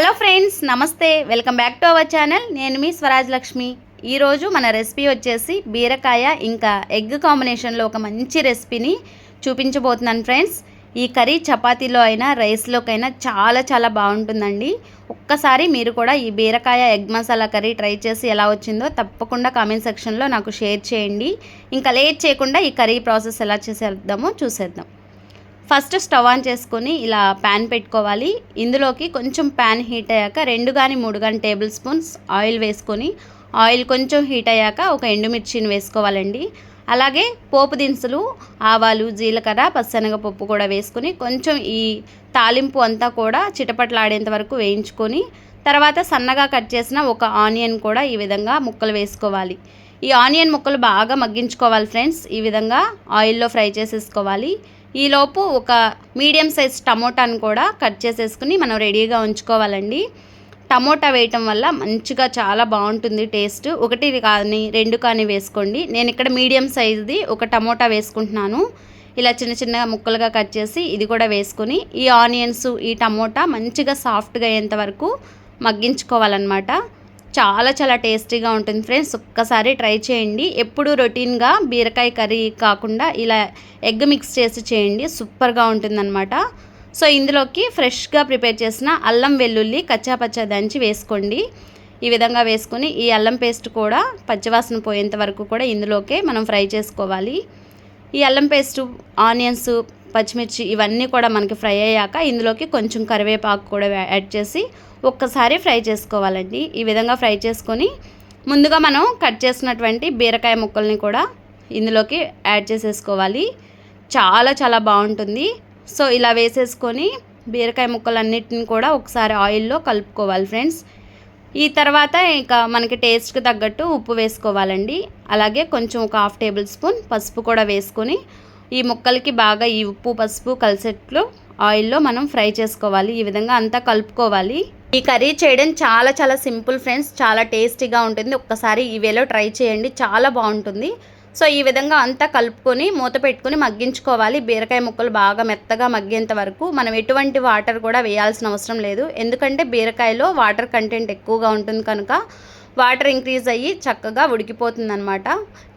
Hello friends నమస్తే. Welcome back to our channel. నేను మీ స్వరాజ్ లక్ష్మి. ఈరోజు మన రెసిపీ వచ్చేసి బీరకాయ ఇంకా ఎగ్ కాంబినేషన్లో ఒక మంచి రెసిపీని చూపించబోతున్నాను ఫ్రెండ్స్. ఈ కర్రీ చపాతీలో అయినా రైస్లోకైనా చాలా చాలా బాగుంటుందండి. ఒక్కసారి మీరు కూడా ఈ బీరకాయ ఎగ్ మసాలా కర్రీ ట్రై చేసి ఎలా వచ్చిందో తప్పకుండా కామెంట్ సెక్షన్లో నాకు షేర్ చేయండి. ఇంకా లేట్ చేయకుండా ఈ కర్రీ ప్రాసెస్ ఎలా చేసేద్దామో చూసేద్దాం. ఫస్ట్ స్టవ్ ఆన్ చేసుకొని ఇలా ప్యాన్ పెట్టుకోవాలి. ఇందులోకి కొంచెం ప్యాన్ హీట్ అయ్యాక రెండు కానీ మూడు కానీ టేబుల్ స్పూన్స్ ఆయిల్ వేసుకొని ఆయిల్ కొంచెం హీట్ అయ్యాక ఒక ఎండుమిర్చిని వేసుకోవాలండి. అలాగే పోపు దినుసులు ఆవాలు జీలకర్ర పచ్చనగపప్పు కూడా వేసుకొని కొంచెం ఈ తాలింపు అంతా కూడా చిటపట్లాడేంత వరకు వేయించుకొని తర్వాత సన్నగా కట్ చేసిన ఒక ఆనియన్ కూడా ఈ విధంగా ముక్కలు వేసుకోవాలి. ఈ ఆనియన్ ముక్కలు బాగా మగ్గించుకోవాలి ఫ్రెండ్స్. ఈ విధంగా ఆయిల్లో ఫ్రై చేసేసుకోవాలి. ఈలోపు ఒక మీడియం సైజ్ టమోటాను కూడా కట్ చేసేసుకుని మనం రెడీగా ఉంచుకోవాలండి. టమోటా వేయటం వల్ల మంచిగా చాలా బాగుంటుంది టేస్ట్. ఒకటి కానీ రెండు కానీ వేసుకోండి. నేను ఇక్కడ మీడియం సైజుది ఒక టమోటా వేసుకుంటున్నాను. ఇలా చిన్న చిన్నగా ముక్కలుగా కట్ చేసి ఇది కూడా వేసుకొని ఈ ఆనియన్స్ ఈ టమోటా మంచిగా సాఫ్ట్గా అయ్యేంత వరకు మగ్గించుకోవాలన్నమాట. చాలా చాలా టేస్టీగా ఉంటుంది ఫ్రెండ్స్. ఒక్కసారి ట్రై చేయండి. ఎప్పుడు రొటీన్గా బీరకాయ కర్రీ కాకుండా ఇలా ఎగ్ మిక్స్ చేసి చేయండి. సూపర్గా ఉంటుందన్నమాట. సో ఇందులోకి ఫ్రెష్గా ప్రిపేర్ చేసిన అల్లం వెల్లుల్లి కచ్చాపచ్చా దంచి వేసుకోండి. ఈ విధంగా వేసుకొని ఈ అల్లం పేస్ట్ కూడా పచ్చివాసన పోయేంత వరకు కూడా ఇందులోకే మనం ఫ్రై చేసుకోవాలి. ఈ అల్లం పేస్ట్ ఆనియన్స్ పచ్చిమిర్చి ఇవన్నీ కూడా మనకి ఫ్రై అయ్యాక ఇందులోకి కొంచెం కరివేపాకు కూడా యాడ్ చేసి ఒక్కసారి ఫ్రై చేసుకోవాలండి. ఈ విధంగా ఫ్రై చేసుకొని ముందుగా మనం కట్ చేసినటువంటి బీరకాయ ముక్కల్ని కూడా ఇందులోకి యాడ్ చేసేసుకోవాలి. చాలా చాలా బాగుంటుంది. సో ఇలా వేసేసుకొని బీరకాయ ముక్కలన్నిటిని కూడా ఒకసారి ఆయిల్లో కలుపుకోవాలి ఫ్రెండ్స్. ఈ తర్వాత ఇంకా మనకి టేస్ట్కి తగ్గట్టు ఉప్పు వేసుకోవాలండి. అలాగే కొంచెం ఒక హాఫ్ టేబుల్ స్పూన్ పసుపు కూడా వేసుకొని ఈ ముక్కలకి బాగా ఈ ఉప్పు పసుపు కలిసేట్లు ఆయిల్లో మనం ఫ్రై చేసుకోవాలి. ఈ విధంగా అంతా కలుపుకోవాలి. ఈ కర్రీ చేయడం చాలా చాలా సింపుల్ ఫ్రెండ్స్. చాలా టేస్టీగా ఉంటుంది. ఒక్కసారి ఈ వేలో ట్రై చేయండి. చాలా బాగుంటుంది. సో ఈ విధంగా అంతా కలుపుకొని మూత పెట్టుకొని మగ్గించుకోవాలి. బీరకాయ ముక్కలు బాగా మెత్తగా మగ్గేంత వరకు మనం ఎటువంటి వాటర్ కూడా వేయాల్సిన అవసరం లేదు. ఎందుకంటే బీరకాయలో వాటర్ కంటెంట్ ఎక్కువగా ఉంటుంది కనుక వాటర్ ఇంక్రీజ్ అయ్యి చక్కగా ఉడికిపోతుంది అనమాట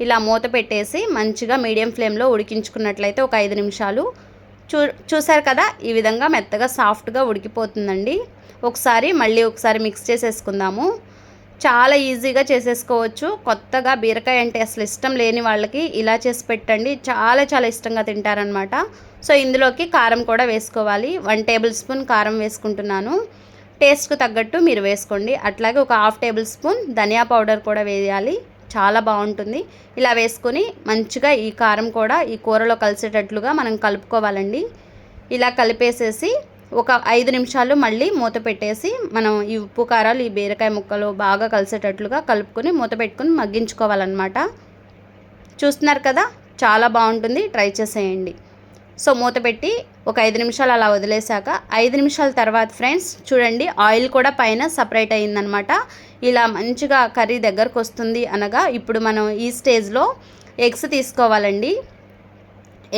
ఇలా మూత పెట్టేసి మంచిగా మీడియం ఫ్లేమ్లో ఉడికించుకున్నట్లయితే ఒక ఐదు నిమిషాలు చూ చూసారు కదా? ఈ విధంగా మెత్తగా సాఫ్ట్గా ఉడికిపోతుందండి. ఒకసారి మళ్ళీ ఒకసారి మిక్స్ చేసేసుకుందాము. చాలా ఈజీగా చేసేసుకోవచ్చు. కొత్తగా బీరకాయ అంటే అసలు ఇష్టం లేని వాళ్ళకి ఇలా చేసి పెట్టండి. చాలా చాలా ఇష్టంగా తింటారనమాట సో ఇందులోకి కారం కూడా వేసుకోవాలి. వన్ టేబుల్ స్పూన్ కారం వేసుకుంటున్నాను. టేస్ట్కు తగ్గట్టు మీరు వేసుకోండి. అట్లాగే ఒక half table spoon dhania powder కూడా వేయాలి. చాలా బాగుంటుంది. ఇలా వేసుకొని మంచిగా ఈ కారం కూడా ఈ కూరలో కలిసేటట్లుగా మనం కలుపుకోవాలండి. ఇలా కలిపేసేసి ఒక ఐదు నిమిషాలు మళ్ళీ మూత పెట్టేసి మనం ఈ ఉప్పు కారాలు ఈ బీరకాయ ముక్కలు బాగా కలిసేటట్లుగా కలుపుకొని మూత పెట్టుకొని మగ్గించుకోవాలన్నమాట. చూస్తున్నారు కదా? చాలా బాగుంటుంది. ట్రై చేసేయండి. సో మూత పెట్టి ఒక ఐదు నిమిషాలు అలా వదిలేశాక ఐదు నిమిషాల తర్వాత ఫ్రెండ్స్ చూడండి ఆయిల్ కూడా పైన సపరేట్ అయ్యిందనమాట. ఇలా మంచిగా కర్రీ దగ్గరకు వస్తుంది అనగా ఇప్పుడు మనం ఈ స్టేజ్లో ఎగ్స్ తీసుకోవాలండి.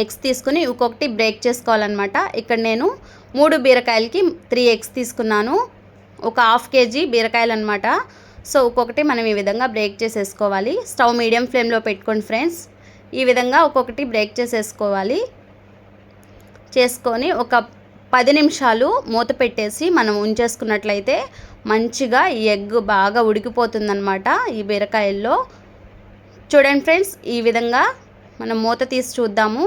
ఎగ్స్ తీసుకుని ఒక్కొక్కటి బ్రేక్ చేసుకోవాలన్నమాట. ఇక్కడ నేను మూడు బీరకాయలకి త్రీ ఎగ్స్ తీసుకున్నాను. ఒక హాఫ్ కేజీ బీరకాయలు అనమాట సో ఒక్కొక్కటి మనం ఈ విధంగా బ్రేక్ చేసేసుకోవాలి. స్టవ్ మీడియం ఫ్లేమ్లో పెట్టుకోండి ఫ్రెండ్స్. ఈ విధంగా ఒక్కొక్కటి బ్రేక్ చేసేసుకోవాలి. చేసుకొని ఒక పది నిమిషాలు మూత పెట్టేసి మనం ఉంచేసుకున్నట్లయితే మంచిగా ఈ ఎగ్ బాగా ఉడికిపోతుందన్నమాట ఈ బీరకాయల్లో. చూడండి ఫ్రెండ్స్ ఈ విధంగా మనం మూత తీసి చూద్దాము.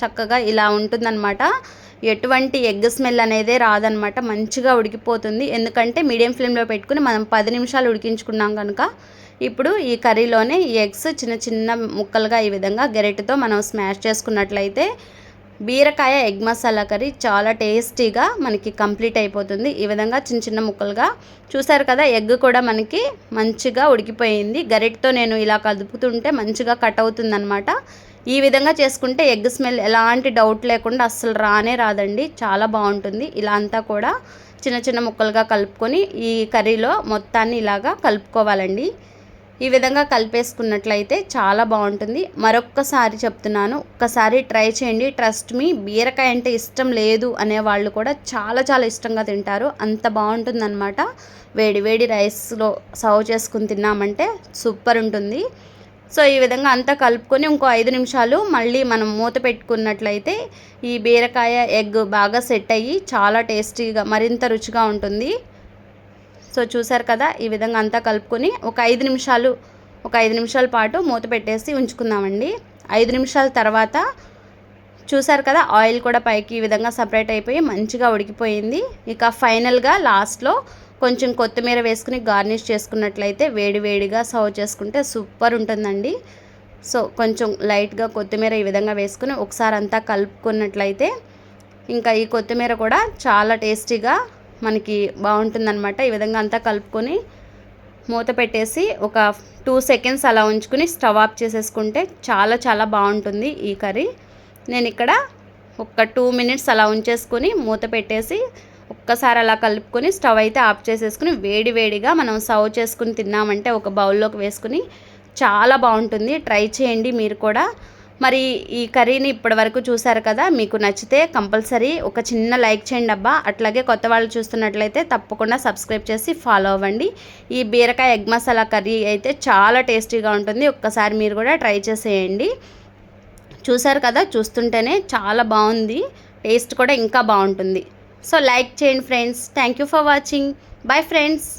చక్కగా ఇలా ఉంటుందన్నమాట. ఎటువంటి ఎగ్ స్మెల్ అనేది రాదనమాట మంచిగా ఉడికిపోతుంది. ఎందుకంటే మీడియం ఫ్లేమ్లో పెట్టుకుని మనం పది నిమిషాలు ఉడికించుకున్నాం కనుక ఇప్పుడు ఈ కర్రీలోనే ఈ ఎగ్స్ చిన్న చిన్న ముక్కలుగా ఈ విధంగా గెరెట్తో మనం స్మాష్ చేసుకున్నట్లయితే బీరకాయ ఎగ్ మసాలా కర్రీ చాలా టేస్టీగా మనకి కంప్లీట్ అయిపోతుంది. ఈ విధంగా చిన్న చిన్న ముక్కలుగా చూసారు కదా ఎగ్ కూడా మనకి మంచిగా ఉడికిపోయింది. గరిటతో నేను ఇలా కదుపుతుంటే మంచిగా కట్ అవుతుందనమాట ఈ విధంగా చేసుకుంటే ఎగ్ స్మెల్ ఎలాంటి డౌట్ లేకుండా అస్సలు రానే రాదండి. చాలా బాగుంటుంది. ఇలా అంతా కూడా చిన్న చిన్న ముక్కలుగా కలుపుకొని ఈ కర్రీలో మొత్తాన్ని ఇలాగా కలుపుకోవాలండి. ఈ విధంగా కలిపేసుకున్నట్లయితే చాలా బాగుంటుంది. మరొక్కసారి చెప్తున్నాను ఒక్కసారి ట్రై చేయండి. ట్రస్ట్ మీ బీరకాయ అంటే ఇష్టం లేదు అనే వాళ్ళు కూడా చాలా చాలా ఇష్టంగా తింటారు. అంత బాగుంటుందన్నమాట. వేడి వేడి రైస్లో సర్వ్ చేసుకుని తిన్నామంటే సూపర్ ఉంటుంది. సో ఈ విధంగా అంతా కలుపుకొని ఇంకో ఐదు నిమిషాలు మళ్ళీ మనం మూత పెట్టుకున్నట్లయితే ఈ బీరకాయ ఎగ్ బాగా సెట్ అయ్యి చాలా టేస్టీగా మరింత రుచిగా ఉంటుంది. సో చూసారు కదా ఈ విధంగా అంతా కలుపుకొని ఒక ఐదు నిమిషాలు ఒక ఐదు నిమిషాల పాటు మూత పెట్టేసి ఉంచుకుందామండి. ఐదు నిమిషాల తర్వాత చూసారు కదా ఆయిల్ కూడా పైకి ఈ విధంగా సపరేట్ అయిపోయి మంచిగా ఉడికిపోయింది. ఇక ఫైనల్గా లాస్ట్లో కొంచెం కొత్తిమీర వేసుకుని గార్నిష్ చేసుకున్నట్లయితే వేడి వేడిగా సర్వ్ చేసుకుంటే సూపర్ ఉంటుందండి. సో కొంచెం లైట్గా కొత్తిమీర ఈ విధంగా వేసుకుని ఒకసారి అంతా కలుపుకున్నట్లయితే ఇంకా ఈ కొత్తిమీర కూడా చాలా టేస్టీగా మనకి బాగుంటుందన్నమాట. ఈ విధంగా అంతా కలుపుకొని మూత పెట్టేసి ఒక టూ సెకండ్స్ అలా ఉంచుకుని స్టవ్ ఆఫ్ చేసేసుకుంటే చాలా చాలా బాగుంటుంది ఈ కర్రీ. నేను ఇక్కడ ఒక టూ మినిట్స్ అలా ఉంచేసుకొని మూత పెట్టేసి ఒక్కసారి అలా కలుపుకొని స్టవ్ అయితే ఆఫ్ చేసేసుకుని వేడి వేడిగా మనం సర్వ్ చేసుకుని తిన్నామంటే ఒక బౌల్లోకి వేసుకుని చాలా బాగుంటుంది. ట్రై చేయండి మీరు కూడా. మరి ఈ కర్రీని ఇప్పటి వరకు చూసారు కదా మీకు నచ్చితే కంపల్సరీ ఒక చిన్న లైక్ చేయండి అబ్బా. అట్లాగే కొత్త వాళ్ళు చూస్తున్నట్లయితే తప్పకుండా సబ్స్క్రైబ్ చేసి ఫాలో అవ్వండి. ఈ బీరకాయ ఎగ్ మసాలా కర్రీ అయితే చాలా టేస్టీగా ఉంటుంది. ఒక్కసారి మీరు కూడా ట్రై చేసేయండి. చూసారు కదా చూస్తుంటేనే చాలా బాగుంది. టేస్ట్ కూడా ఇంకా బాగుంటుంది. సో లైక్ చేయండి friends. Thank you for watching. Bye friends.